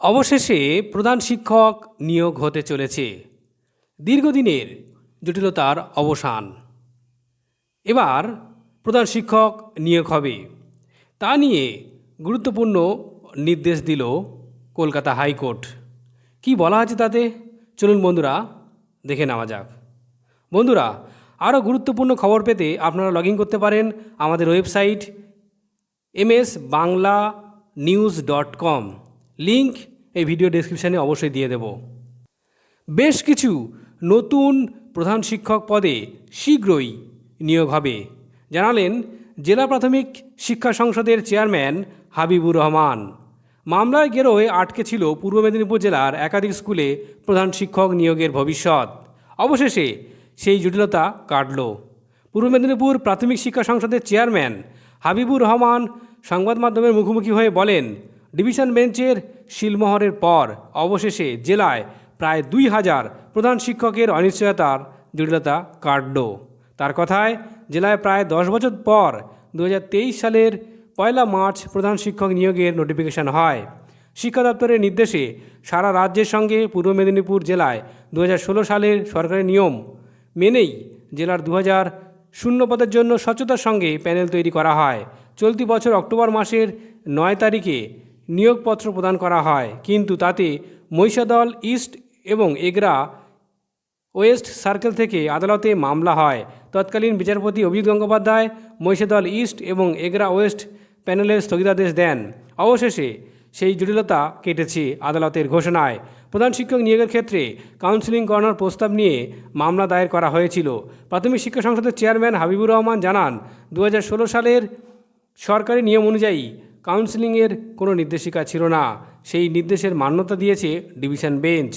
অবশেষে প্রধান শিক্ষক নিয়োগ হতে চলেছে। দীর্ঘদিনের জটিলতার অবসান। এবার প্রধান শিক্ষক নিয়োগ হবে। তা নিয়ে গুরুত্বপূর্ণ নির্দেশ দিল কলকাতা হাইকোর্ট। কি বলা আছে তাতে? চলুন বন্ধুরা, দেখে নেওয়া যাক। বন্ধুরা, আরও গুরুত্বপূর্ণ খবর পেতে আপনারা লগ করতে পারেন আমাদের website MS Bangla news dot com. Link এই ভিডিও ডেসক্রিপশানে অবশ্যই দিয়ে দেব। বেশ কিছু নতুন প্রধান শিক্ষক পদে শীঘ্রই নিয়োগ হবে। জানালেন জেলা প্রাথমিক শিক্ষা সংসদের চেয়ারম্যান হাবিবুর রহমান। মামলার গেরোয় আটকে ছিল পূর্ব মেদিনীপুর জেলার একাধিক স্কুলে প্রধান শিক্ষক নিয়োগের ভবিষ্যৎ। অবশেষে সেই জটিলতা কাটল। পূর্ব মেদিনীপুর প্রাথমিক শিক্ষা সংসদের চেয়ারম্যান হাবিবুর রহমান সংবাদ মাধ্যমের মুখোমুখি হয়ে বলেন ডিভিশন বেঞ্চের শিলমোহরের পর অবশেষে জেলায় প্রায় দুই হাজার প্রধান শিক্ষকের অনিশ্চয়তার জটিলতা কাটল। তার কথায়, জেলায় প্রায় দশ বছর পর দু হাজার তেইশ সালের পয়লা মার্চ প্রধান শিক্ষক নিয়োগের নোটিফিকেশন হয়। শিক্ষা দপ্তরের নির্দেশে সারা রাজ্যের সঙ্গে পূর্ব মেদিনীপুর জেলায় দু হাজার ষোলো সালের সরকারি নিয়ম মেনেই জেলার দু শূন্য পদের জন্য স্বচ্ছতার সঙ্গে প্যানেল তৈরি করা হয়। চলতি বছর অক্টোবর মাসের নয় তারিখে নিয়োগপত্র প্রদান করা হয়। কিন্তু তাতে মহিষাদল, ইস্ট এবং এগরা, ওয়েস্ট সার্কেল থেকে আদালতে মামলা হয়। তৎকালীন বিচারপতি অভিজিৎ গঙ্গোপাধ্যায় মহিষাদল, ইস্ট এবং এগরা, ওয়েস্ট প্যানেলের স্থগিতাদেশ দেন। অবশেষে সেই জটিলতা কেটেছে আদালতের ঘোষণায়। প্রধান শিক্ষক নিয়োগের ক্ষেত্রে কাউন্সিলিং করানোর প্রস্তাব নিয়ে মামলা দায়ের করা হয়েছিল। প্রাথমিক শিক্ষা সংসদের চেয়ারম্যান হাবিবুর রহমান জানান দু হাজার ষোলো সালের সরকারি নিয়ম অনুযায়ী কাউন্সিলিংয়ের কোনো নির্দেশিকা ছিল না। সেই নির্দেশের মান্যতা দিয়েছে ডিভিশন বেঞ্চ।